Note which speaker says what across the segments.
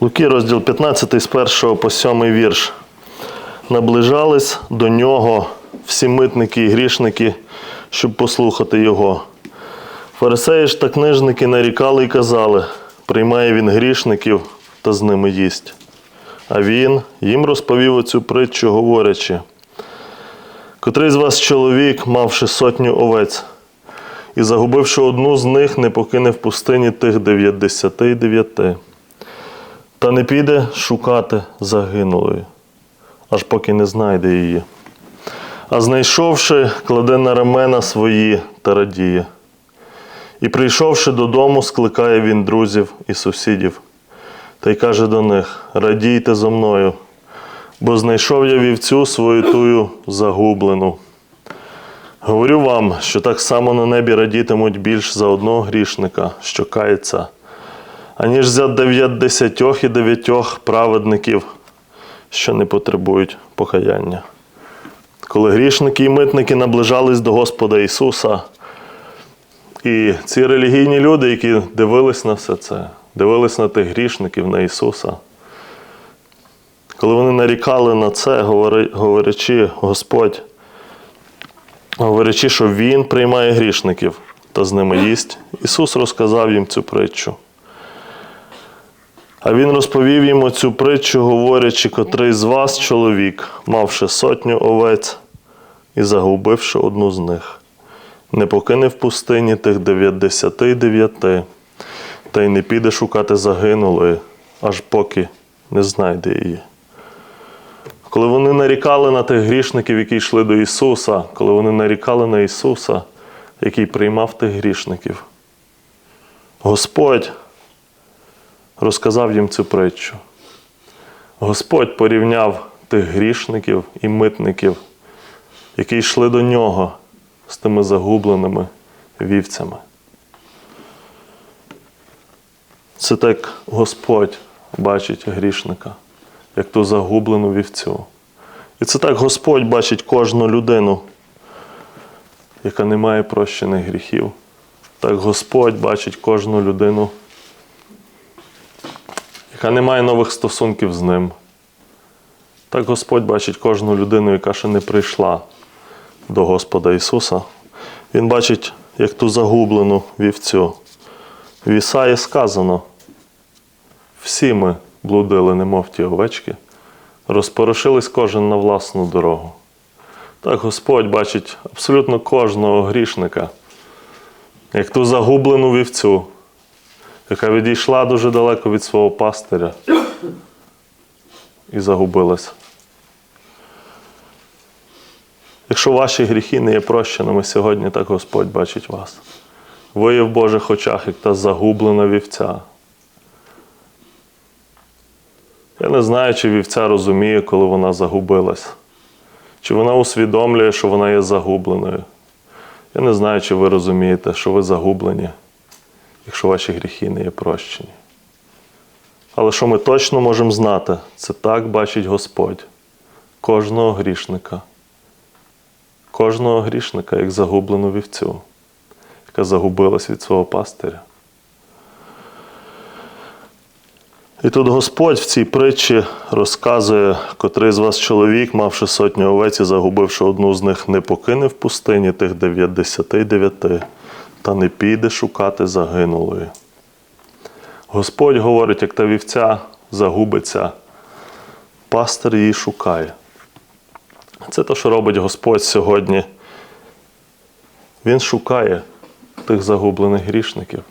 Speaker 1: Луки, розділ 15 з 1 по 7 вірш. Наближались до нього всі митники і грішники, щоб послухати його. Фарисеї ж та книжники нарікали і казали: приймає він грішників та з ними їсть. А він їм розповів оцю притчу, говорячи: котрий з вас чоловік, мавши сотню овець, і загубивши одну з них, не покине в пустині тих дев'ятдесяти дев'яти, та не піде шукати загинулої, аж поки не знайде її. А знайшовши, кладе на рамена свої та радіє. І прийшовши додому, скликає він друзів і сусідів, та й каже до них: Радійте зо мною, бо знайшов я вівцю свою тую загублену. Говорю вам, що так само на небі радітимуть більш за одного грішника, що кається, аніж за дев'ятдесятьох і дев'ятьох праведників, що не потребують покаяння. Коли грішники і митники наближались до Господа Ісуса, і ці релігійні люди, які дивились на все це, дивились на тих грішників, на Ісуса, коли вони нарікали на це, говорячи, Господь, говорячи, що Він приймає грішників та з ними їсть, Ісус розказав їм цю притчу. А Він розповів їм оцю притчу, говорячи, котрий з вас чоловік, мавши сотню овець і загубивши одну з них, не покине в пустині тих дев'ятдесяти дев'яти, та й не піде шукати загинулої, аж поки не знайде її. Коли вони нарікали на тих грішників, які йшли до Ісуса, коли вони нарікали на Ісуса, який приймав тих грішників, Господь розказав їм цю притчу. Господь порівняв тих грішників і митників, які йшли до нього з тими загубленими вівцями. Це так Господь бачить грішника, як ту загублену вівцю. І це так Господь бачить кожну людину, яка не має прощених гріхів. Так Господь бачить кожну людину, яка не має нових стосунків з ним. Так Господь бачить кожну людину, яка ще не прийшла до Господа Ісуса. Він бачить, як ту загублену вівцю. В Ісаї сказано: всі ми блудили, немов ті овечки, розпорошились кожен на власну дорогу. Так Господь бачить абсолютно кожного грішника, як ту загублену вівцю, яка відійшла дуже далеко від свого пастиря і загубилась. Якщо ваші гріхи не є прощеними сьогодні, так Господь бачить вас. Ви є в Божих очах, як та загублена вівця. Я не знаю, чи вівця розуміє, коли вона загубилась, чи вона усвідомлює, що вона є загубленою. Я не знаю, чи ви розумієте, що ви загублені, якщо ваші гріхи не є прощені. Але що ми точно можемо знати, це так бачить Господь кожного грішника. Кожного грішника, як загублену вівцю, яка загубилась від свого пастиря. І тут Господь в цій притчі розказує, котрий з вас чоловік, мавши сотню овець і загубивши одну з них, не покине в пустині тих дев'ятдесяти дев'яти, та не піде шукати загинулої. Господь говорить, як та вівця загубиться, пастир її шукає. Це те, що робить Господь сьогодні. Він шукає тих загублених грішників.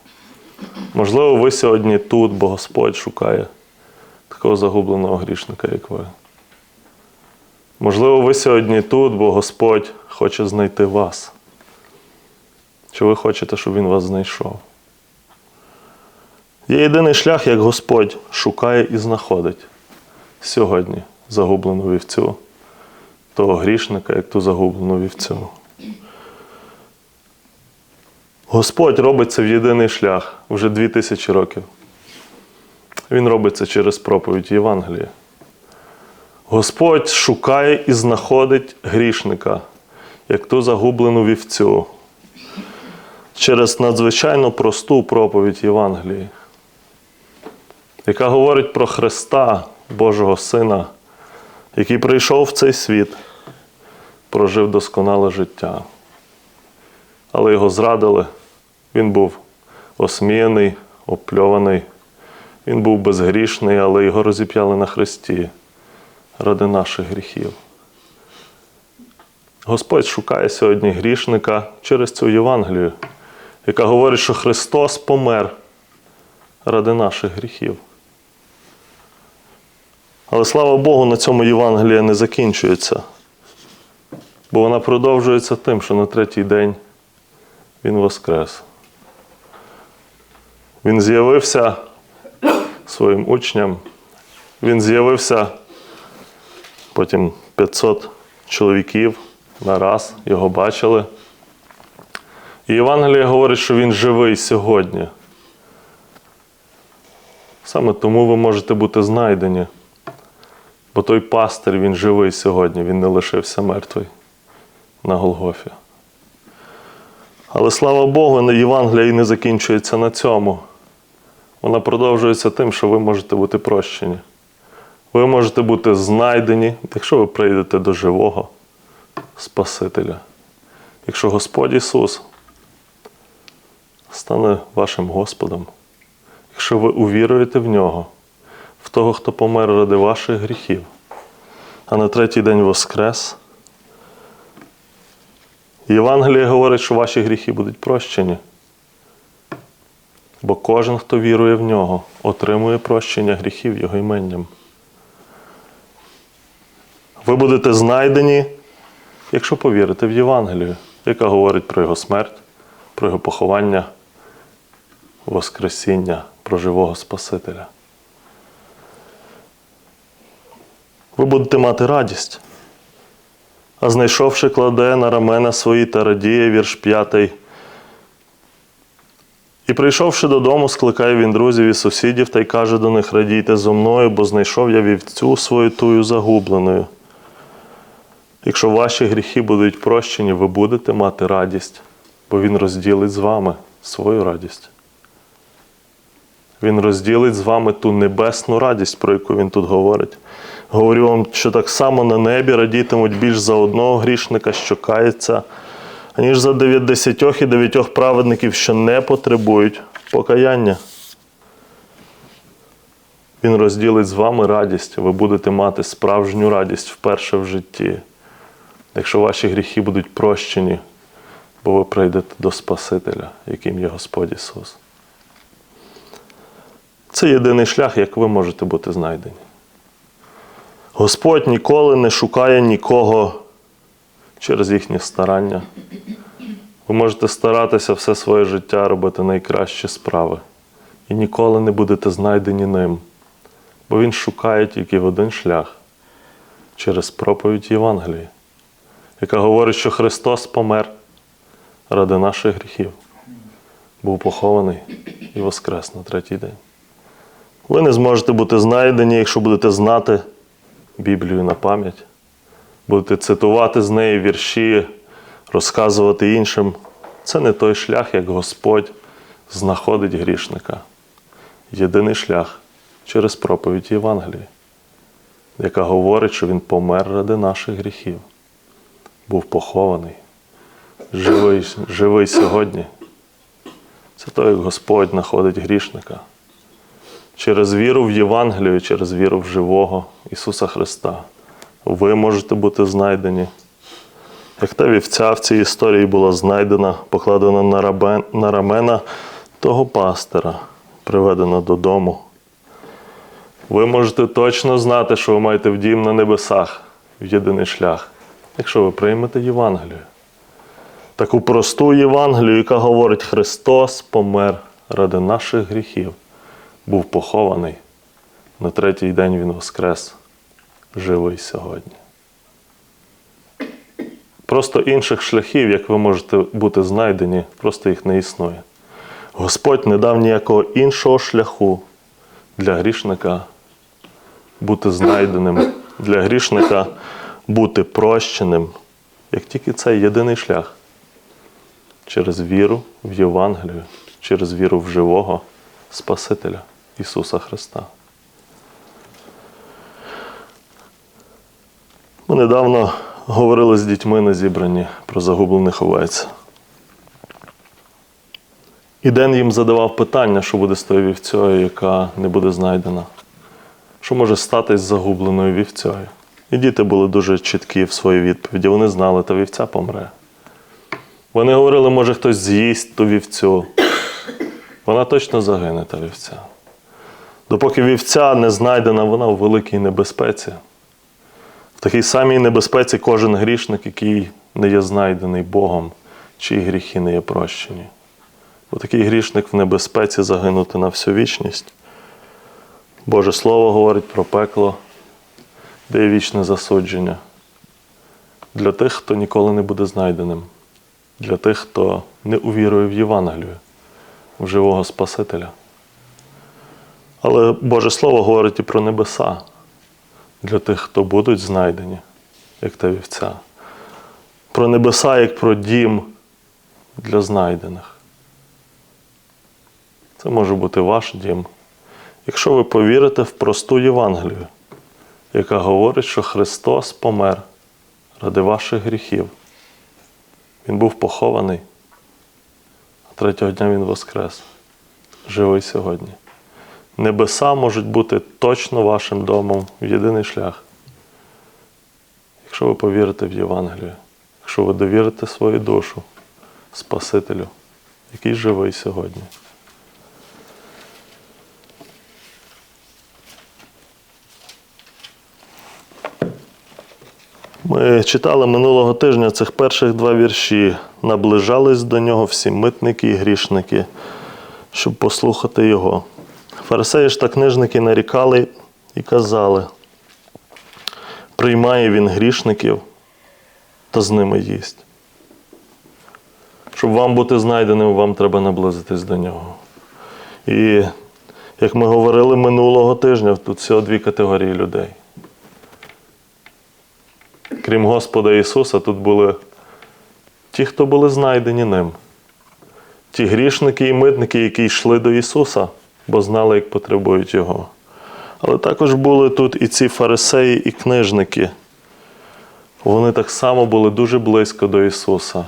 Speaker 1: Можливо, ви сьогодні тут, бо Господь шукає такого загубленого грішника, як ви. Можливо, ви сьогодні тут, бо Господь хоче знайти вас. Чи ви хочете, щоб Він вас знайшов? Є єдиний шлях, як Господь шукає і знаходить сьогодні загублену вівцю, того грішника, як ту загублену вівцю. Господь робить це в єдиний шлях вже дві тисячі років. Він робить це через проповідь Євангелія. Господь шукає і знаходить грішника, як ту загублену вівцю, через надзвичайно просту проповідь Євангелії. яка говорить про Христа, Божого Сина, який прийшов в цей світ, прожив досконале життя. Але його зрадили, він був осміяний, опльований, він був безгрішний, але його розіп'яли на хресті ради наших гріхів. Господь шукає сьогодні грішника через цю Євангелію, яка говорить, що Христос помер ради наших гріхів. Але слава Богу, на цьому Євангелія не закінчується, бо вона продовжується тим, що на третій день Він воскрес. Він з'явився своїм учням, він з'явився потім 500 чоловіків на раз, його бачили. І Євангеліє говорить, що він живий сьогодні. Саме тому ви можете бути знайдені. Бо той пастир, він живий сьогодні, він не лишився мертвий на Голгофі. Але слава Богу, Євангелія і не закінчується на цьому. Вона продовжується тим, що ви можете бути прощені. Ви можете бути знайдені, якщо ви прийдете до живого Спасителя. Якщо Господь Ісус стане вашим Господом, якщо ви увіруєте в Нього, в того, хто помер ради ваших гріхів, а на третій день воскрес. Євангеліє говорить, що ваші гріхи будуть прощені. Бо кожен, хто вірує в нього, отримує прощення гріхів Його іменням. Ви будете знайдені, якщо повірите в Євангелію, яка говорить про Його смерть, про Його поховання, Воскресіння, про живого Спасителя. Ви будете мати радість. А знайшовши, кладе на рамена свої та радіє, вірш п'ятий. І прийшовши додому, скликає він друзів і сусідів та й каже до них: радійте зо мною, бо знайшов я вівцю свою тую загубленою. Якщо ваші гріхи будуть прощені, ви будете мати радість, бо Він розділить з вами свою радість. Він розділить з вами ту небесну радість, про яку він тут говорить. Говорю вам, що так само на небі радітимуть більш за одного грішника, що кається, аніж за дев'ятдесятьох і дев'ятьох праведників, що не потребують покаяння. Він розділить з вами радість, ви будете мати справжню радість вперше в житті, якщо ваші гріхи будуть прощені, бо ви прийдете до Спасителя, яким є Господь Ісус. Це єдиний шлях, як ви можете бути знайдені. Господь ніколи не шукає нікого через їхні старання. Ви можете старатися все своє життя робити найкращі справи. І ніколи не будете знайдені ним. Бо Він шукає тільки в один шлях через проповідь Євангелії, яка говорить, що Христос помер ради наших гріхів, був похований і воскрес на третій день. Ви не зможете бути знайдені, якщо будете знати Біблію на пам'ять, будете цитувати з неї вірші, розказувати іншим. Це не той шлях, як Господь знаходить грішника. Єдиний шлях через проповідь Євангелії, яка говорить, що Він помер ради наших гріхів, був похований, живий, живий сьогодні. Це той, як Господь знаходить грішника через віру в Євангелію, через віру в живого Ісуса Христа. Ви можете бути знайдені. Як та вівця в цій історії була знайдена, покладена на, рабен, на рамена того пастира, приведена додому. Ви можете точно знати, що ви маєте в дім на небесах в єдиний шлях, якщо ви приймете Євангелію. Таку просту Євангелію, яка говорить, Христос помер ради наших гріхів був похований. На третій день Він воскрес, живий сьогодні. Просто інших шляхів, як ви можете бути знайдені, просто їх не існує. Господь не дав ніякого іншого шляху для грішника бути знайденим, для грішника бути прощеним, як тільки цей єдиний шлях через віру в Євангелію, через віру в живого Спасителя. Ісуса Христа. Ми недавно говорили з дітьми на зібранні про загублених овець. І Ден їм задавав питання, що буде з тою вівцею, яка не буде знайдена. Що може статись з загубленою вівцею? І діти були дуже чіткі в своїй відповіді. Вони знали, та вівця помре. Вони говорили, може хтось з'їсть ту вівцю. Вона точно загине, та вівця. Допоки вівця не знайдена, вона у великій небезпеці. В такій самій небезпеці кожен грішник, який не є знайдений Богом, чиї гріхи не є прощені. Бо такий грішник в небезпеці загинути на всю вічність. Боже Слово говорить про пекло, де є вічне засудження. Для тих, хто ніколи не буде знайденим, для тих, хто не увірує в Євангелію, в живого Спасителя. Але Боже Слово говорить і про небеса для тих, хто будуть знайдені, як та вівця. Про небеса, як про дім для знайдених. Це може бути ваш дім. Якщо ви повірите в просту Євангелію, яка говорить, що Христос помер ради ваших гріхів. Він був похований, а третього дня Він воскрес, живий сьогодні. Небеса можуть бути точно вашим домом в єдиний шлях. Якщо ви повірите в Євангелію, якщо ви довірите свою душу Спасителю, який живий сьогодні. Ми читали минулого тижня цих перших два вірші. Наближались до нього всі митники і грішники, щоб послухати його. Фарисеї ж та книжники нарікали і казали: приймає він грішників та з ними їсть. Щоб вам бути знайденим, вам треба наблизитись до нього. І як ми говорили минулого тижня, тут всього дві категорії людей. Крім Господа Ісуса, тут були ті, хто були знайдені ним. Ті грішники і митники, які йшли до Ісуса, бо знали, як потребують Його. Але також були тут і ці фарисеї і книжники. Вони так само були дуже близько до Ісуса.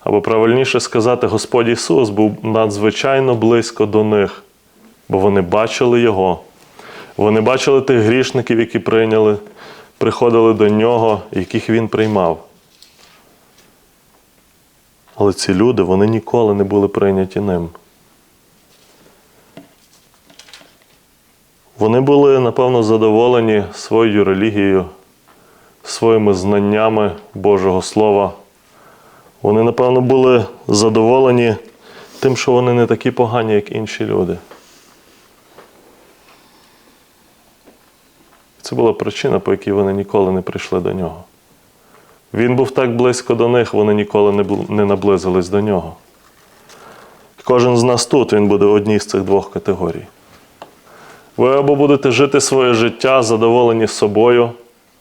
Speaker 1: Або правильніше сказати, Господь Ісус був надзвичайно близько до них, бо вони бачили Його. Вони бачили тих грішників, які прийняли, приходили до нього, яких Він приймав. Але ці люди вони ніколи не були прийняті ним. Вони були, напевно, задоволені своєю релігією, своїми знаннями Божого Слова. Вони, напевно, були задоволені тим, що вони не такі погані, як інші люди. Це була причина, по якій вони ніколи не прийшли до нього. Він був так близько до них, вони ніколи не наблизились до нього. Кожен з нас тут він буде одній з цих двох категорій. Ви або будете жити своє життя задоволені собою,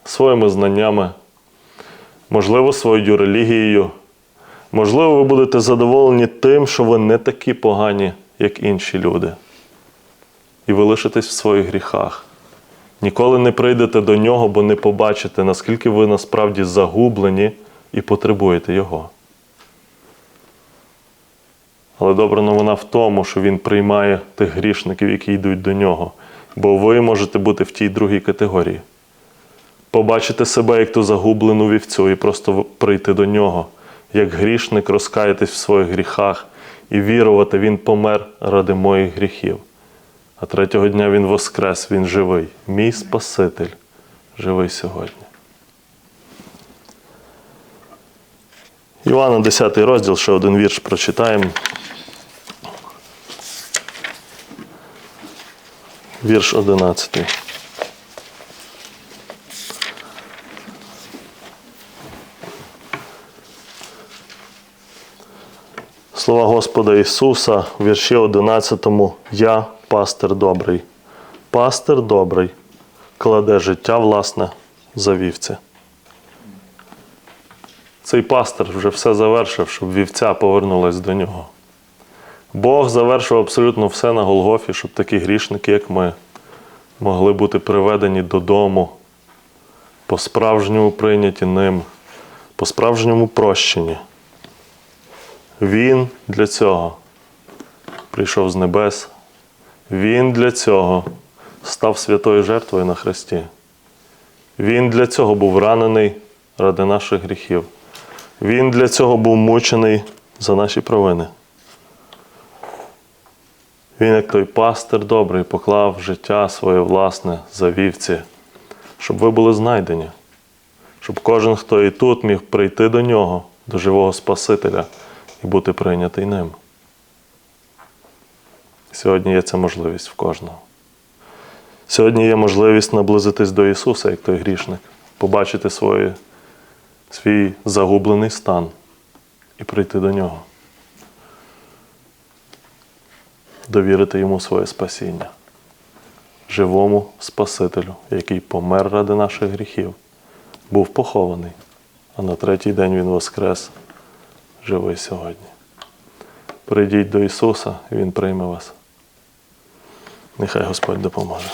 Speaker 1: своїми знаннями, можливо, своєю релігією. Можливо, ви будете задоволені тим, що ви не такі погані, як інші люди. І ви лишитесь в своїх гріхах. Ніколи не прийдете до нього, бо не побачите, наскільки ви насправді загублені і потребуєте Його. Але добра новина в тому, що Він приймає тих грішників, які йдуть до нього. Бо ви можете бути в тій другій категорії. Побачити себе як ту загублену вівцю і просто прийти до нього, як грішник, розкаятись в своїх гріхах і вірувати, Він помер ради моїх гріхів. А третього дня Він воскрес, Він живий. Мій Спаситель живий сьогодні. Івана 10 розділ, ще один вірш прочитаємо. Вірш 11. Слова Господа Ісуса в вірші 11. Я пастир добрий. Пастир добрий кладе життя власне за вівці. Цей пастир вже все завершив, щоб вівця повернулась до нього. Бог завершив абсолютно все на Голгофі, щоб такі грішники, як ми, могли бути приведені додому, по-справжньому прийняті ним, по-справжньому прощені. Він для цього прийшов з небес. Він для цього став святою жертвою на хресті. Він для цього був ранений ради наших гріхів. Він для цього був мучений за наші провини. Він, як той пастир добрий, поклав життя своє власне за вівці, щоб ви були знайдені, щоб кожен, хто і тут міг прийти до нього, до живого Спасителя і бути прийнятий ним. Сьогодні є ця можливість в кожного. Сьогодні є можливість наблизитись до Ісуса, як той грішник, побачити свої, свій загублений стан і прийти до Нього. Довірити йому своє спасіння, живому Спасителю, який помер ради наших гріхів, був похований, а на третій день Він воскрес, живий сьогодні. Прийдіть до Ісуса, і Він прийме вас. Нехай Господь допоможе.